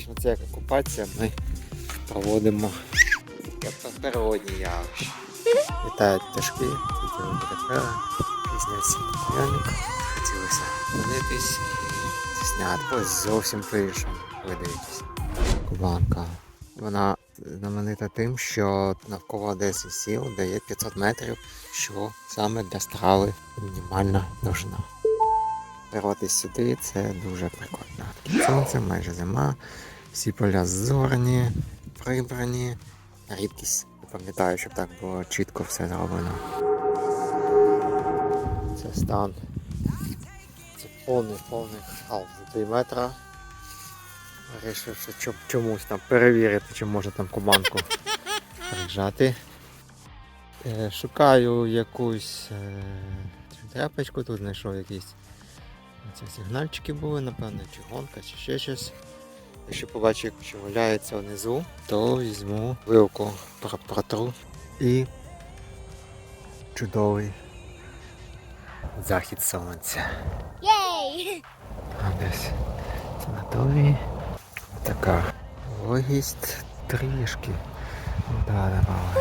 Фактично це як окупація ми проводимо як природні явища. Вітають пташки, тільки вибрали, пісня всім. Хотілося зупинитись і зняти. Ось зовсім по-іншому видається. Кубанка. Вона знаменита тим, що навколо Одеси сіл дає 500 метрів, що саме для страви мінімальна довжина. Вирватися сюди це дуже прикольно. Сонце, майже зима, всі поля зорні, прибрані. Рідкість. Пам'ятаю, щоб так було чітко все зроблено. Це стан. Це повний повний хаос за 3 метра. Вирішив, що чомусь там перевірити, чи можна там кубанку прижати. Е, Шукаю якусь е, тряпочку, тут знайшов якісь ці сигнальчики були, напевно, чи гонка, чи ще щось. Якщо побачу, що валяється внизу, то візьму вилку про- протру і чудовий захід сонця. Єй! А десь санаторії. Така вологість трішки додавалась. Такої